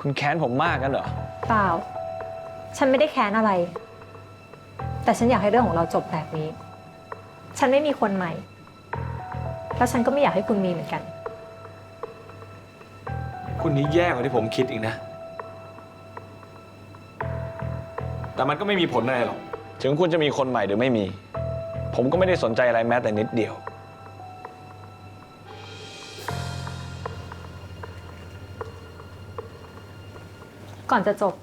คุณแค้นผมมากกันเหรอ เปล่า ฉันไม่ได้แค้นอะไร แต่ฉันอยากให้เรื่องของเราจบแบบนี้ ฉันไม่มีคนใหม่ แล้วฉันก็ไม่อยากให้คุณมีเหมือนกัน คุณนี้แย่กว่าที่ผมคิดอีกนะ แต่มันก็ไม่มีผลอะไรหรอก ถึงคุณจะมีคนใหม่หรือไม่มี ผมก็ไม่ได้สนใจอะไรแม้แต่นิดเดียว ก่อนจะจบ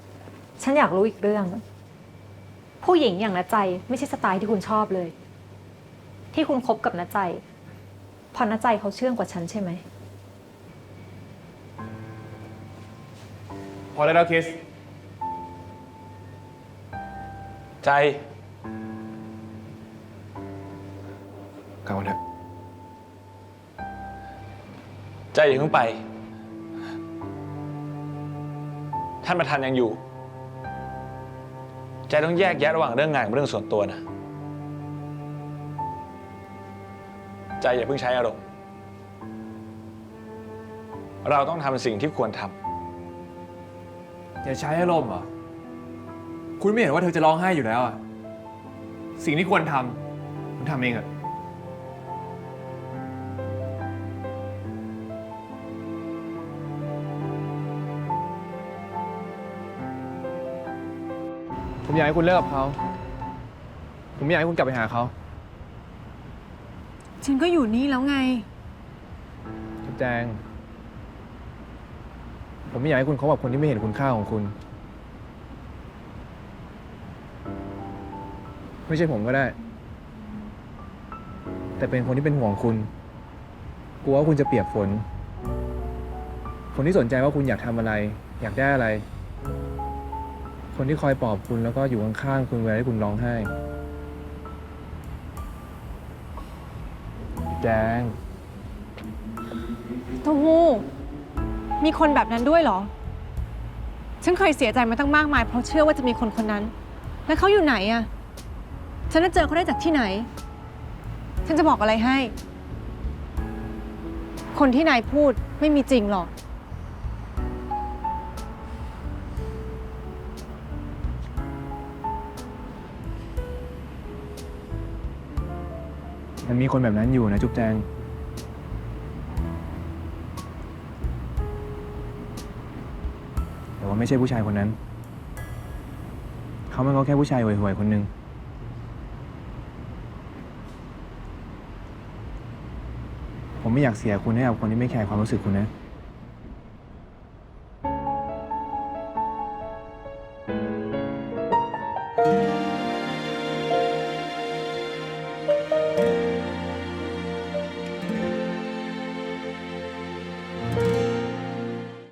ฉันอยากรู้อีกเรื่อง ผู้หญิงอย่างนาใจไม่ใช่สไตล์ที่คุณชอบเลย ที่คุณคบกับนาใจเพราะนาใจเขาเชื่องกว่าฉันใช่ไหม พอแล้วนะคริส ใจกลับมาเถอะใจอย่าเพิ่งไป ท่านประธานยังอยู่ ใจต้องแยกแยะระหว่างเรื่องงานกับเรื่องส่วนตัวนะ ใจอย่าเพิ่งใช้อารมณ์ เราต้องทำสิ่งที่ควรทำอย่าใช้อารมณ์เหรอ คุณไม่เห็นว่าเธอจะร้องไห้อยู่แล้วอะสิ่งที่ควรทำคุณทำเองอะ ผมอยากให้คุณเลิกกับเขา ผมไม่อยากให้คุณกลับไปหาเขาฉันก็อยู่นี่แล้วไง จุ๊บแจง ผมไม่อยากให้คุณคบกับคนที่ไม่เห็นคุณค่าของคุณ ไม่ใช่ผมก็ได้ แต่เป็นคนที่เป็นห่วงคุณ กลัวว่าคุณจะเปียกฝน คนที่สนใจว่าคุณอยากทำอะไร อยากได้อะไร คนที่คอยปลอบคุณแล้วก็อยู่ข้างๆคุณเวลาที่คุณร้องไห้ แจง เต้าหู้มีคนแบบนั้นด้วยเหรอ ฉันเคยเสียใจมาตั้งมากมาย เพราะเชื่อว่าจะมีคนคนนั้น แล้วเขาอยู่ไหนอะฉันจะเจอเขาได้จากที่ไหน ฉันจะบอกอะไรให้ คนที่นายพูดไม่มีจริงหรอก มันมีคนแบบนั้นอยู่นะจุ๊บแจง แต่ว่าไม่ใช่ผู้ชายคนนั้น เขามันก็แค่ผู้ชายห่วยๆคนหนึ่งผมไม่อยากเสียคุณให้กับคนที่ไม่แคร์ความรู้สึกคุณนะ